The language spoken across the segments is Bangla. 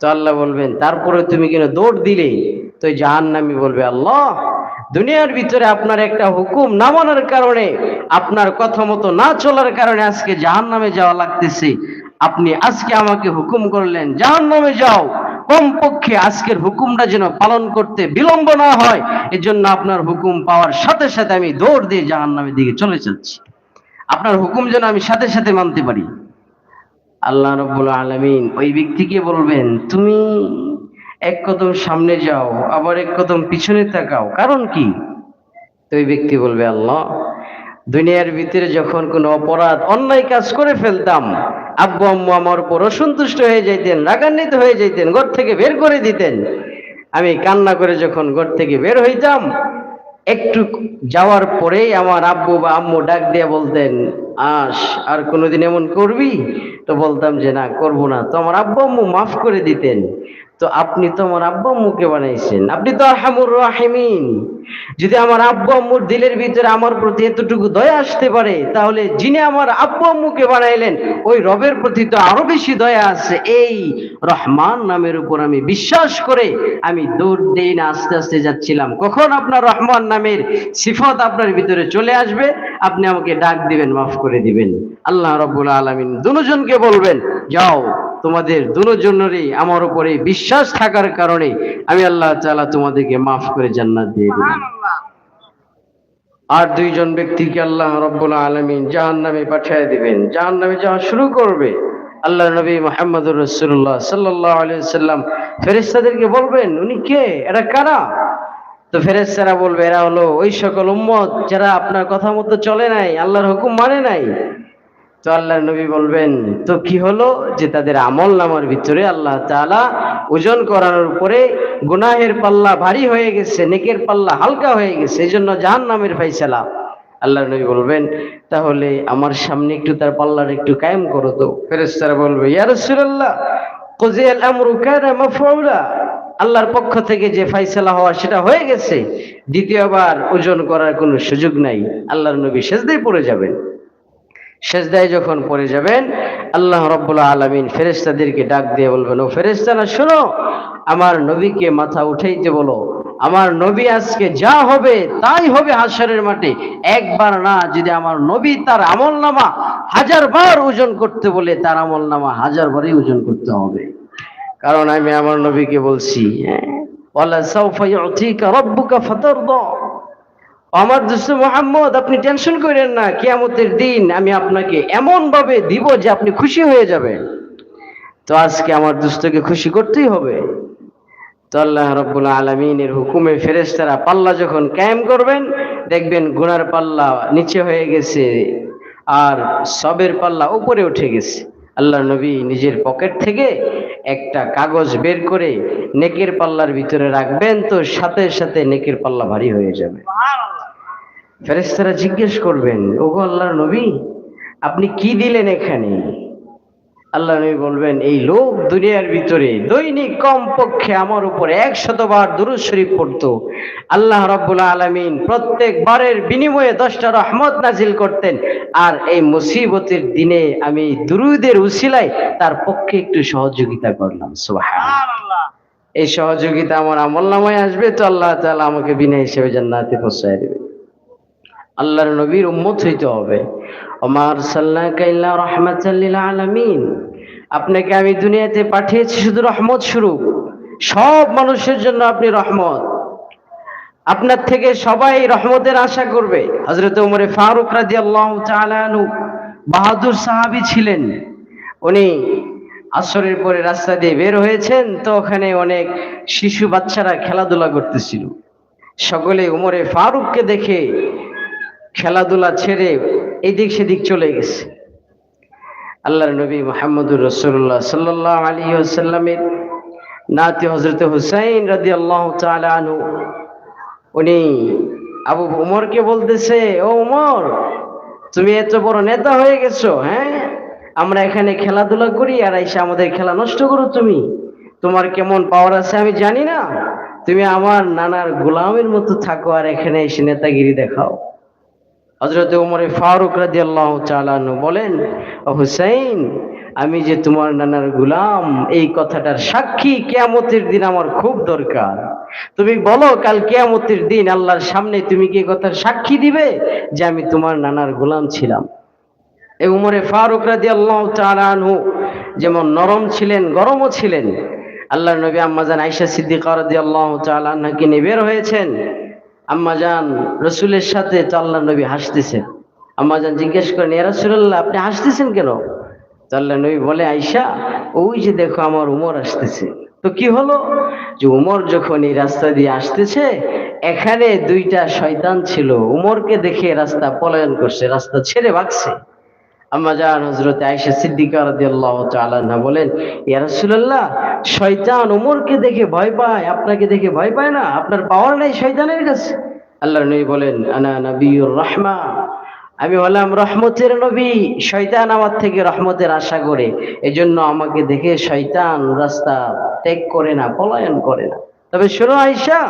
তো আল্লাহ বলবেন, তারপরে তুমি কেন দৌড় দিলে? তো জাহান্নামি বলবে, আল্লাহ, দুনিয়ার ভিতরে আপনার একটা হুকুম না মানার কারণে, আপনার কথা মতো না চলার কারণে আজকে জাহান্নামে যাওয়া লাগতেছে। আপনি আজকে আমাকে হুকুম করলেন, জাহান্নামে যাও। কমপক্ষে আজকের হুকুমটা যেন পালন করতে বিলম্ব না হয়, এজন্য আপনার হুকুম পাওয়ার সাথে সাথে আমি দৌড় দিয়ে জাহান্নামের দিকে চলে যাচ্ছি। আপনার হুকুম যেন আমি সাথে সাথে মানতে পারি। আল্লাহ রব্বুল আলমিন ওই ব্যক্তিকে বলবেন, তুমি এক কদম সামনে যাও, আবার এক কদম পিছনে তাকাও। কারণ কি? তো ওই ব্যক্তি বলবে, আল্লাহ, দুনিয়ার ভিতরে যখন কোনো অপরাধ, অন্যায় কাজ করে ফেলতাম, আব্বু আম্মু আমার উপর অসন্তুষ্ট হয়ে যাইতেন, রাগান্বিত হয়ে যাইতেন, ঘর থেকে বের করে দিতেন। আমি কান্না করে যখন ঘর থেকে বের হইতাম একটু যাওয়ার পরেই আমার আব্বু বা আম্মু ডাক দিয়ে বলতেন, আস, আর কোনোদিন এমন করবি? তো বলতাম যে, না, করব না। তো আমার আব্বু আম্মু মাফ করে দিতেন। তো আপনি তো আমার আব্বু আম্মুকে বানাইছেন। আপনি তো আরহামুর রাহিমিন। যদি আমার আব্বু আম্মুর দিলের ভিতরে আমার প্রতি এতটুকু দয়া আসতে পারে, তাহলে যিনি আমার আব্বু আম্মুকে বানাইলেন, ওই রবের প্রতি তো আরও বেশি দয়া আছে। এই রহমান নামের উপর আমি বিশ্বাস করে আমি দৌড় দেই না আস্তে আস্তে যাচ্ছিলাম। কখন আপনার রহমান নামের সিফত আপনার ভিতরে চলে আসবে? আপনি আমাকে ডাক দিবেন, মাফ করে দিবেন। আল্লাহ রব্বুল আলমিন দুজনকে বলবেন, যাও। তোমাদের দুজনেরই আমার উপরে বিশ্বাস থাকার কারণে আমি আল্লাহ তাআলা তোমাদেরকে মাফ করে জান্নাত দিয়ে দিলাম। আর দুইজন ব্যক্তিকে আল্লাহ রব্বুল আলমিন জাহান নামে পাঠিয়ে দিবেন। জাহান নামে যাওয়া শুরু করবে। আল্লাহ নবী মোহাম্মদুর রসুল্লাহ সাল্লাহ সাল্লাম ফেরেস্তাদেরকে বলবেন, উনি কে? এরা কারা? তো ফেরেস্তারা বলবে, এরা হলো ওই সকল উম্মত যারা আপনার কথা মতো চলে নাই, আল্লাহর হুকুম মানে নাই। তো আল্লাহ নবী বলবেন, তো কি হলো যে তাদের আমল নামার ভিতরে আল্লাহ তাআলা ওজন করানোর উপরে গুনাহের পাল্লা ভারী হয়ে গেছে, নেকের পাল্লা হালকা হয়ে গেছে এই জন্য জাহান নামের ফাইসালা আল্লাহ নবী বলবেন, তাহলে আমার সামনে একটু তার পাল্লার একটু কায়েম করো তো। ফেরেস্তারা বলবে, ইয়া রাসূলুল্লাহ, কুজিয়াল আমরু আল্লাহর পক্ষ থেকে যে ফাইসালা হওয়া সেটা হয়ে গেছে। দ্বিতীয়বার ওজন করার কোনো সুযোগ নাই। আল্লাহর নবী সেজদায় পড়ে যাবেন। সেজদায় যখন পড়ে যাবেন, আল্লাহ রব্বুল আলমিন ফেরেস্তাদেরকে ডাক দিয়ে বলবেন, ও ফেরেস্তারা শোনো, আমার নবীকে মাথা উঠাইতে বলো। আমার নবী আজকে যা হবে, তাই হবে হাসরের মাঠে। একবার না, যদি আমার নবী তার আমল নামা হাজার বার ওজন করতে বলে, তার আমল নামা হাজার বারই ওজন করতে হবে। কারণ আমি আমার নবীকে বলছি হ্যাঁ আমার দোস্ত মোহাম্মদ, আপনি টেনশন করেন না, কিয়ামতের দিন আমি আপনাকে এমন ভাবে দিব যে আপনি খুশি হয়ে যাবেন। তো আজকে আমার দোস্তকে খুশি করতেই হবে। তো আল্লাহ রব্বুল আলমিনের হুকুমে ফেরেস্তারা পাল্লা যখন কায়েম করবেন, দেখবেন গুনার পাল্লা নিচে হয়ে গেছে আর সবের পাল্লা উপরে উঠে গেছে। আল্লাহ নবী নিজের পকেট থেকে একটা কাগজ বের করে নেকের পাল্লার ভিতরে রাখবেন, তো সাথে সাথে নেকের পাল্লা ভারী হয়ে যাবে। ফেরেস্তারা জিজ্ঞেস করবেন ওগো আল্লাহর নবী আপনি কি দিলেন এখানে? আল্লাহ নবী বলবেন এই লোক দুনিয়ার ভিতরে দৈনিক কম পক্ষে আমার উপর একশতবার দুরুদ শরীফ পড়তো। আল্লাহ রাব্বুল আলামিন প্রত্যেকবারের বিনিময়ে দশটা রহমত নাজিল করতেন আর এই মুসিবতের দিনে আমি দুরুদের উসিলায় তার পক্ষে একটু সহযোগিতা করলাম। সুবহানাল্লাহ। এই সহযোগিতা আমার আমল নামায় আসবে তো আল্লাহ তাআলা আমাকে বিনা হিসেবে জান্নাতে পৌঁছায় দেবে। আল্লাহর নবীর উম্মত হইতে হবে। ওমার সাল্লাকা ইল্লা রাহমাতাল লিল আলামিন। আপনাকে আমি দুনিয়াতে পাঠিয়েছি শুধু রহমত স্বরূপ। সব মানুষের জন্য আপনি রহমত। আপনার থেকে সবাই রহমতের আশা করবে। হযরত উমরে ফারুক রাদিয়াল্লাহু তাআলা আনহু বাহাদুর সাহাবী ছিলেন। উনি আসরের পরে রাস্তা দিয়ে বের হয়েছেন তো ওখানে অনেক শিশু বাচ্চারা খেলাধুলা করতেছিল। সকলে উমরে ফারুককে দেখে খেলাধুলা ছেড়ে এদিক সেদিক চলে গেছে। আল্লাহর নবী মোহাম্মদুর রসুল্লাহ সাল্লাহ আলী আসাল্লামের নাতি হজরত হুসাইন রাদি আল্লাহ আনু উনি আবু উমরকে বলতেছে, ও উমর, তুমি এত বড় নেতা হয়ে গেছো হ্যাঁ? আমরা এখানে খেলাধুলা করি আর এসে আমাদের খেলা নষ্ট করো তুমি। তোমার কেমন পাওয়ার আছে আমি জানি না। তুমি আমার নানার গোলামের মতো থাকো আর এখানে এসে নেতাগিরি দেখাও। হজরত উমরে ফারুক রাজি আল্লাহ চালানু বলেন হুসাইন, আমি যে তোমার নানার গুলাম, এই কথাটার সাক্ষী কেয়ামতের দিন আমার খুব দরকার। তুমি বলো, কাল কেয়ামতের দিন আল্লাহর সামনে তুমি কি কথার সাক্ষী দিবে যে আমি তোমার নানার গোলাম ছিলাম? এই উমরে ফারুক রাদি আল্লাহ আনহু যেমন নরম ছিলেন, গরমও ছিলেন আল্লাহ নবী আম্মাজান আইসা সিদ্দিকা রাদি আল্লাহ আনহাকে নিয়ে বের হয়েছেন। আম্মাজান রসুলের সাথে তো আল্লাহ নবী হাসতেছেন। আম্মা যান জিজ্ঞেস করেন এ রসুল্লাহ আপনি হাসতেছেন কেন? তো আল্লাহ নবী বলে আইসা ওই যে দেখো আমার উমর আসতেছে। তো কি হলো? যে উমর যখন এই রাস্তা দিয়ে আসতেছে, এখানে দুইটা শয়তান ছিল। উমরকে দেখে রাস্তা পলায়ন করছে, রাস্তা ছেড়ে ভাগছে। রহমতের নবী, শয়তান আমার থেকে রহমতের আশা করে, এজন্য আমাকে দেখে শয়তান রাস্তা ত্যাগ করে না, পলায়ন করে না। তবে শোনো আয়েশা,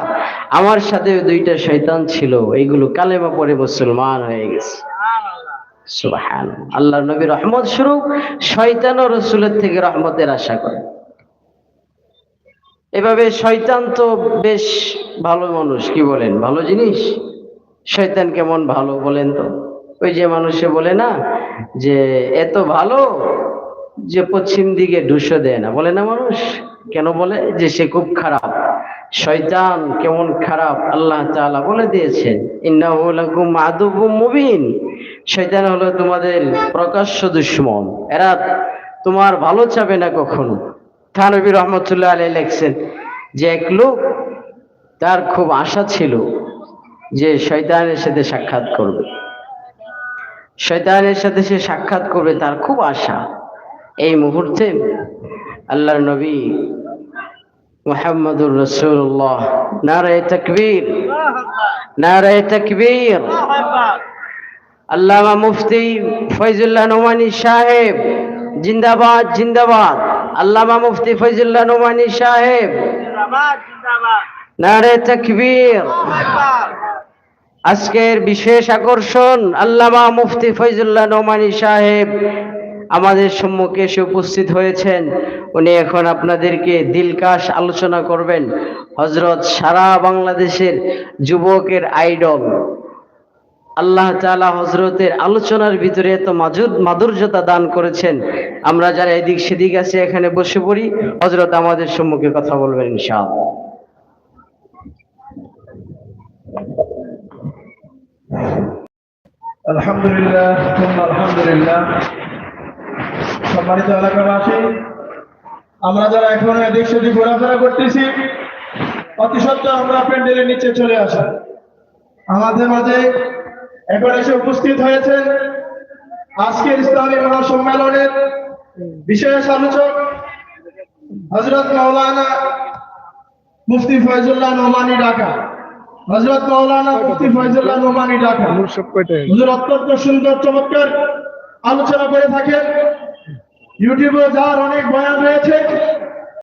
আমার সাথে দুইটা শয়তান ছিল, এইগুলো কালেমা পড়ে মুসলমান হয়ে গেছে। সুবহান আল্লাহ নবী রহমত স্বরূপ শয়তান ও রসুলের থেকে রহমতের আশা করে। এভাবে শয়তান তো বেশ ভালো মানুষ, কি বলেন? ভালো জিনিস? শয়তান কেমন ভালো বলেন তো? ওই যে মানুষে বলে না, যে এত ভালো যে পশ্চিম দিকে ঢুসো দেয় না। বলে না মানুষ? কেন বলে? যে সে খুব খারাপ। শয়তান কেমন খারাপ, আল্লাহ তাআলা বলে দিয়েছেন, ইন্নাহু লাকুম মুবিন। শয়তান হলো তোমাদের প্রকাশ্য দুশ্মন। এরা তোমার ভালো চাবে না কখনো। থানবী রহমতুল্লাহ আলাই লেখছেন যে এক লোক তার খুব আশা ছিল যে শয়তানের সাথে সাক্ষাৎ করবে। শয়তানের সাথে সে সাক্ষাৎ করবে তার খুব আশা। এই মুহূর্তে আল্লাহর নবী মোহাম্মদুর রসুল্লাহ নারায় তকবীর নারায় তকবীর। আল্লামা মুফতি ফৈজুল্লাহ নোমানি সাহেব, জিন্দাবাদ জিন্দাবাদ। আল্লামা মুফতি ফৈজুল্লাহ নোমানি সাহেব। নারে তকবীর। আজকের বিশেষ আকর্ষণ আল্লামা মুফতি ফৈজুল্লাহ নোমানি সাহেব আমাদের সম্মুখে এসে উপস্থিত হয়েছেন। উনি এখন আপনাদেরকে দিলকাশ আলোচনা করবেন। হজরত সারা বাংলাদেশের যুবকের আইডল। আল্লাহ তাআলা হজরতের আলোচনার ভিতরে এত মাধুর মাধুর্যতা দান করেছেন। আমরা যারা এদিক সেদিক আছে, এখানে বসে পড়ি। হজরত আমাদের সম্মুখে কথা বলবেন এলাকাবাসী, আমরা যারা এখন এদিক সেদিক ঘোরাফেরা করতেছি, অতি আমরা নিচে চলে আসা। আমাদের মাঝে এখন এসে উপস্থিত হয়েছেন আজকের ইসলামী মহাসম্মেলনের বিশেষ আলোচক হজরত মৌলানা মুফতি ফয়জুল্লাহ নোমানি ঢাকা। হজরত মৌলানা মুফতি ফয়জুল্লাহ নোমানি ঢাকা। হুজুর অত্যন্ত সুন্দর, চমৎকার আলোচনা করে থাকেন। ইউটিউবে যার অনেক বয়ান রয়েছে।